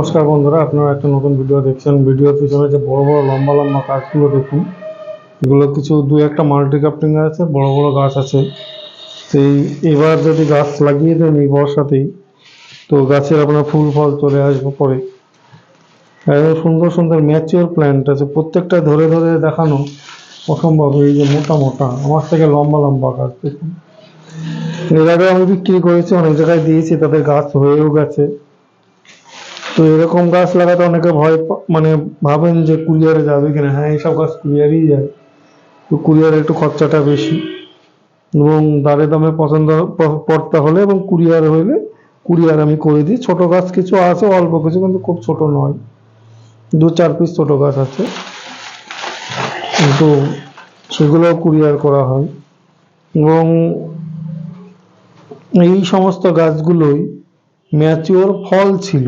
নমস্কার বন্ধুরা, আপনারা একটা নতুন ভিডিও দেখছেন। ভিডিওর পিছনে যে বড় বড় লম্বা লম্বা গাছগুলো দেখুন, এগুলো কিছু দু একটা মাল্টি কাপটিং আছে, বড় বড় গাছ আছে। সেই এবার যদি গাছ লাগিয়ে দেন এই বর্ষাতেই, তো গাছের আপনার ফুল ফল চলে আসবে পরে। একদম সুন্দর সুন্দর ম্যাচিওর প্ল্যান্ট আছে, প্রত্যেকটা ধরে ধরে দেখানো অসম্ভব, এই যে মোটা মোটা, আমার থেকে লম্বা লম্বা গাছ দেখুন। এর আগে আমি বিক্রি করেছি, অনেক জায়গায় দিয়েছি, তাদের গাছ হয়েও গেছে। তো এরকম গাছ লাগাতে অনেকে ভয় মানে ভাবেন যে কুরিয়ারে যাবে কিনা। হ্যাঁ এইসব গাছ কুরিয়ারই যায়। তো কুরিয়ারে একটু খরচাটা বেশি। এবং দাঁড়ে দামে পছন্দ পড়তে হলে এবং কুরিয়ার হইলে কুরিয়ার আমি করে দিই। ছোট গাছ কিছু আছে, অল্প কিছু, কিন্তু খুব ছোট নয়। দু, চার পিস ছোট গাছ আছে। কিন্তু সেগুলো কুরিয়ার করা হয়। এবং এই সমস্ত গাছগুলোই ম্যাচিওর ফল ছিল।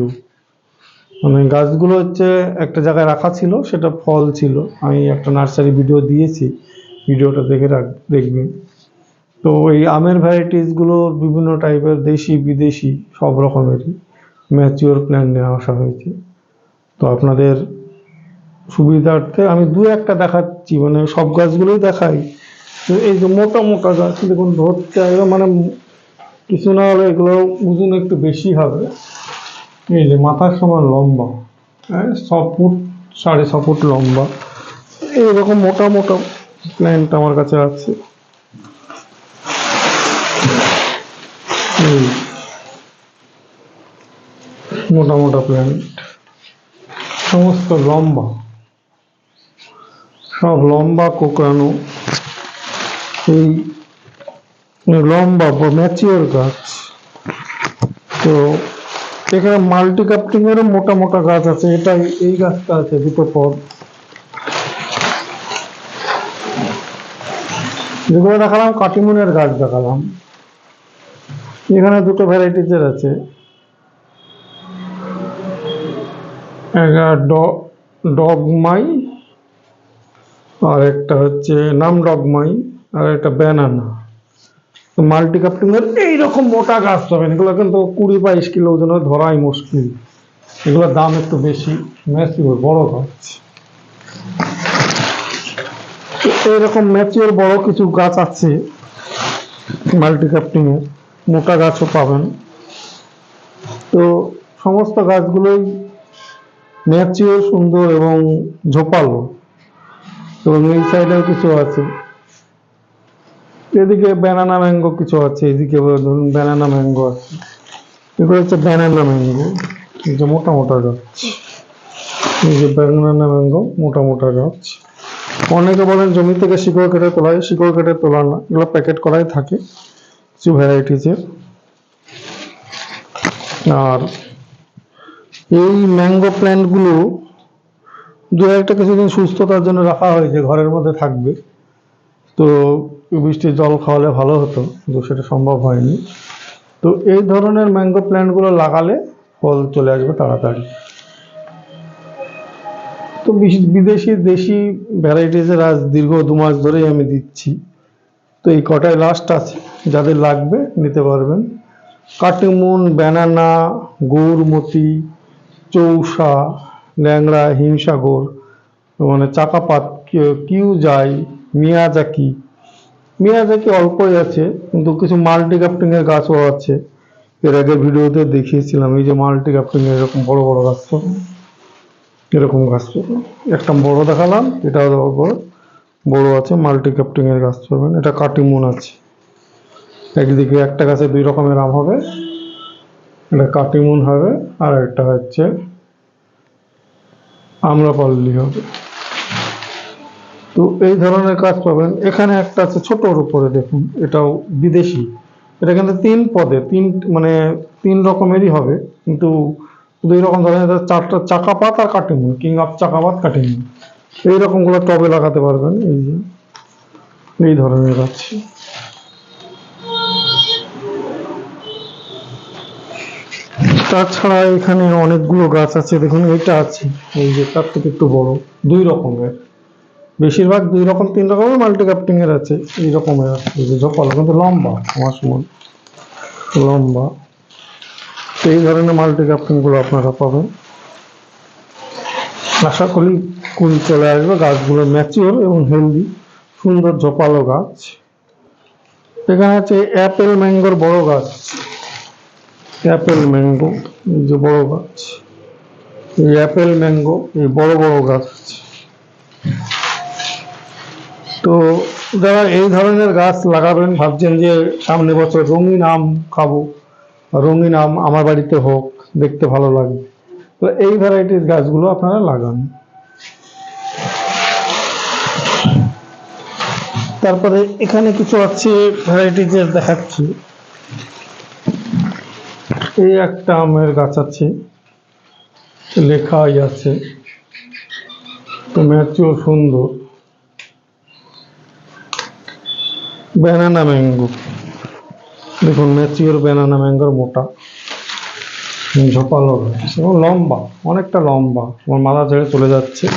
মানে গাছগুলো হচ্ছে একটা জায়গায় রাখা ছিল, সেটা ফল ছিল। আমি একটা নার্সারি ভিডিও দিয়েছি, ভিডিওটা দেখে রাখ দেখবেন তো এই আমের ভ্যারাইটিসগুলোর বিভিন্ন টাইপের দেশি, বিদেশি, সব রকমেরই ম্যাচিওর প্ল্যান নিয়ে আসা হয়েছে। তো আপনাদের সুবিধার্থে আমি দু একটা দেখাচ্ছি মানে সব গাছগুলোই দেখাই। তো এই যে মোটা মোটা গাছ, দেখুন ধরতে মানে কিছু না হলে এগুলো ওজন একটু বেশি হবে। এই যে মাথার সমান লম্বা হ্যাঁ ছ ফুট, সাড়ে ছ ফুট লম্বা, এইরকম মোটা মোটা প্ল্যান্ট আমার কাছে আছে। মোটা মোটা প্ল্যান্ট সমস্ত লম্বা, সব লম্বা কোকড়ানো, এই লম্বা ম্যাচিওর গাছ। তো এখানে মাল্টি কাপটিং এরও মোটা মোটা গাছ আছে, এটাই, এই গাছটা আছে দুটো পদ। যেগুলো দেখালাম, কাটিমুনের গাছ দেখালাম। এখানে দুটো ভ্যারাইটিজের আছে। ডগমাই, আর একটা হচ্ছে নাম ডগমাই আর একটা ব্যানানা। মাল্টি কাপটিংয়ের এইরকম মোটা গাছ পাবেন। এগুলো কিন্তু কুড়ি বাইশ কিলো ওজনে ধরাই মুশকিল। এগুলোর দাম একটু বেশি। ম্যাচিওর বড় গাছ। এইরকম ম্যাচিওর বড় কিছু গাছ আছে মাল্টি কাপটিংয়ের মোটা গাছও পাবেন। তো সমস্ত গাছগুলোই ম্যাচিওর, সুন্দর এবং ঝোপালো। এবং এই সাইডেও কিছু আছে। এদিকে ব্যানানা ম্যাঙ্গো কিছু আছে, এদিকে ধরুন ব্যানানা ম্যাঙ্গো আছে। এগুলো হচ্ছে ব্যানানা ম্যাঙ্গো এই যে মোটা মোটা গাছ। এই যে ব্যানানা ম্যাঙ্গো মোটা মোটা গাছ। অনেকে বলেন জমি থেকে শিকড় কেটে তোলা হয় শিকড় কেটে তোলা না, এগুলো প্যাকেট করাই থাকে, কিছু ভ্যারাইটিজের আর এই ম্যাঙ্গো প্ল্যান্টগুলো দু একটা কিছুদিন সুস্থতার জন্য রাখা হয়েছে, ঘরের মধ্যে থাকবে। তো বৃষ্টির জল খাওয়ালে ভালো হতো, কিন্তু সেটা সম্ভব হয়নি। তো এই ধরনের ম্যাঙ্গো প্ল্যান্টগুলো লাগালে ফল চলে আসবে তাড়াতাড়ি। তো বিদেশি, দেশি ভ্যারাইটিসের আজ দীর্ঘ দু মাস ধরেই আমি দিচ্ছি। তো এই কটায় লাস্ট আছে, যাদের লাগবে নিতে পারবেন। কাটিমুন ব্যানানা গৌরমতি চৌসা ল্যাংড়া, হিমসাগর মানে চাকাপাত কি- কিউজাই মিয়াজাকি মিয়াজাকি অল্পই আছে, কিন্তু কিছু মাল্টি এর গাছও আছে। এর আগে ভিডিওতে দেখিয়েছিলাম, এই যে মাল্টি কাপটিং এর এরকম বড় বড় গাছ। এরকম গাছ পাবেন একটা বড় দেখালাম দেখো বড় বড় আছে মাল্টি এর গাছ পাবেন এটা কাটিমুন আছে। একদিকে একটা গাছে দুই রকমের আম হবে এটা কাটিমুন হবে, আর একটা হচ্ছে আম্রপল্লী হবে। তো এই ধরনের কাজ পাবেন। এখানে একটা আছে ছোটর উপরে দেখুন, এটাও বিদেশি। এটা কিন্তু তিন পদে, তিন মানে তিন রকমেরই হবে, কিন্তু দুই রকম ধরনের, এটা চারটা চাকাপাত আর কাটিমুন কিং অফ চাকাপাত কাটিমুন এই রকমগুলো টবে লাগাতে পারবেন, এই যে, এই ধরনের গাছ তাছাড়া এখানে অনেকগুলো গাছ আছে, দেখুন, এটা আছে, এই যে, তার থেকে একটু বড়, দুই রকমের। বেশিরভাগ দুই রকম, তিন রকমের মাল্টি কাপটিং এর আছে, এই রকমের আছে জপাল কিন্তু লম্বা, আমার সমান, লম্বা। তো এই ধরনের মাল্টি কাপটিংগুলো আপনারা পাবেন। আশা করি কুড়ি চলে আসবে, গাছগুলো ম্যাচিওর এবং হেলদি সুন্দর জপালো গাছ। এখানে আছে অ্যাপেল ম্যাঙ্গোর বড় গাছ। অ্যাপেল ম্যাঙ্গো এই যে বড় গাছ। এই অ্যাপেল ম্যাঙ্গো এই বড় বড় গাছ। তো যারা এই ধরনের গাছ লাগাবেন, ভাবছেন যে সামনে বছর রঙিন আম খাব, রঙিন আম আমার বাড়িতে হোক, দেখতে ভালো লাগবে তো এই ভ্যারাইটির গাছগুলো আপনারা লাগান। তারপরে এখানে কিছু আছে ভ্যারাইটি যে দেখাচ্ছি। এই একটা আমের গাছ আছে, লেখাই আছে। তো ম্যাচিওর সুন্দর। ব্যানানা ম্যাঙ্গো দেখুন ম্যাচিওর ব্যানানা ম্যাঙ্গোর মোটা। ঝোপালো এবং লম্বা, অনেকটা লম্বা। আমার মাথা ছেড়ে চলে যাচ্ছে।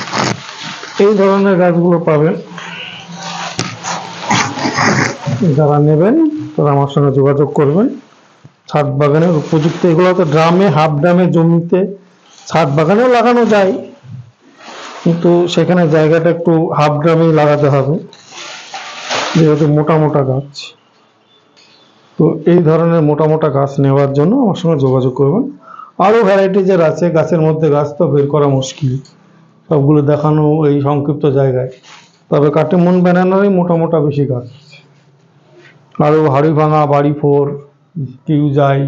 এই ধরনের গাছগুলো পাবেন। যারা নেবেন, তারা আমার সঙ্গে যোগাযোগ করবেন। ছাদ বাগানের উপযুক্ত, এগুলো তো ড্রামে, হাফ ড্রামে জমিতে ছাদ বাগানেও লাগানো যায়। কিন্তু সেখানে জায়গাটা একটু হাফ ড্রামেই লাগাতে হবে। যেহেতু মোটা মোটা গাছ, তো এই ধরনের মোটা মোটা গাছ নেওয়ার জন্য আমার সঙ্গে যোগাযোগ করবেন। আরও ভ্যারাইটিজের আছে, গাছের মধ্যে গাছ তো বের করা মুশকিল। সবগুলো দেখানো এই সংক্ষিপ্ত জায়গায়। তবে কাটেমন ব্যানানারই মোটা মোটা বেশি গাছ। আছে আরও হাড়ি ভাঙা বাড়ি ফোর কিউজাই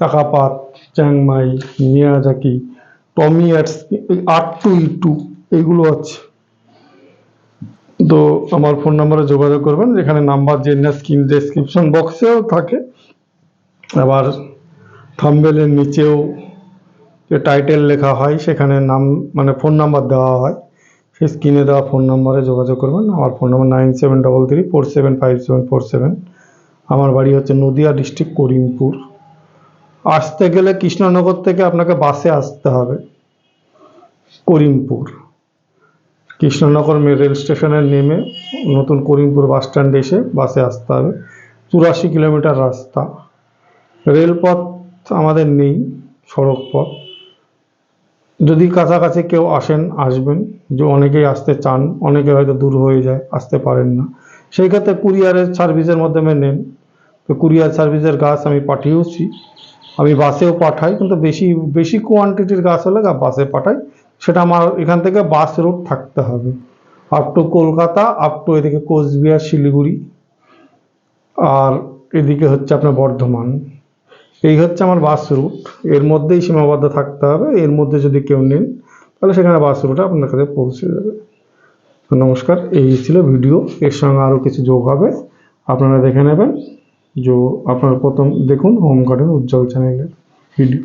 চাকাপাত, Chiang Mai, Miyazaki, Tommy Atkins আট টু ই টু, এইগুলো আছে। তো আমার ফোন নাম্বারে যোগাযোগ করবেন, যেখানে নাম্বার জেনে স্ক্রিন ডেসক্রিপশন বক্সেও থাকে। আবার থাম্বেলের নিচেও যে টাইটেল লেখা হয়, সেখানে নাম মানে ফোন নাম্বার দেওয়া হয়। সেই স্ক্রিনে দেওয়া ফোন নাম্বারে যোগাযোগ করবেন। আমার phone number nine seven double three four seven five seven four seven আমার বাড়ি হচ্ছে নদিয়া ডিস্ট্রিক্ট করিমপুর। আসতে গেলে কৃষ্ণনগর থেকে আপনাকে বাসে আসতে হবে, করিমপুর। কৃষ্ণনগর রেল স্টেশনের নেমে নতুন করিমপুর বাস স্ট্যান্ডে এসে বাসে আসতে হবে। চুরাশি কিলোমিটার রাস্তা। রেলপথ আমাদের নেই, সড়ক পথ। যদি কাছাকাছি কেউ আসেন, আসবেন। যে অনেকেই আসতে চান, অনেকে হয়তো দূর হয়ে যায়, আসতে পারেন না। সেই ক্ষেত্রে কুরিয়ারের সার্ভিসের মাধ্যমে নেন। তো কুরিয়ার সার্ভিসের গাছ আমি পাঠিয়েওছি। আমি বাসেও পাঠাই, কিন্তু বেশি বেশি কোয়ান্টিটির গাছ হলে বাসে পাঠাই। সেটা আমার এখান থেকে বাস রুট থাকতে হবে। Up to Kolkata up to এদিকে কোচবিহার, শিলিগুড়ি। আর এদিকে হচ্ছে আপনার বর্ধমান। এই হচ্ছে আমার বাস রুট এর মধ্যেই সীমাবদ্ধ থাকতে হবে। এর মধ্যে যদি কেউ নেন, তাহলে সেখানে বাস রুটে আপনার কাছে পৌঁছে যাবে। তো নমস্কার, এই ছিল ভিডিও এর সঙ্গে আরও কিছু যোগ হবে। আপনারা দেখে নেবেন যে আপনারা প্রথম, দেখুন হোম গার্ডেন উজ্জ্বল চ্যানেলের ভিডিও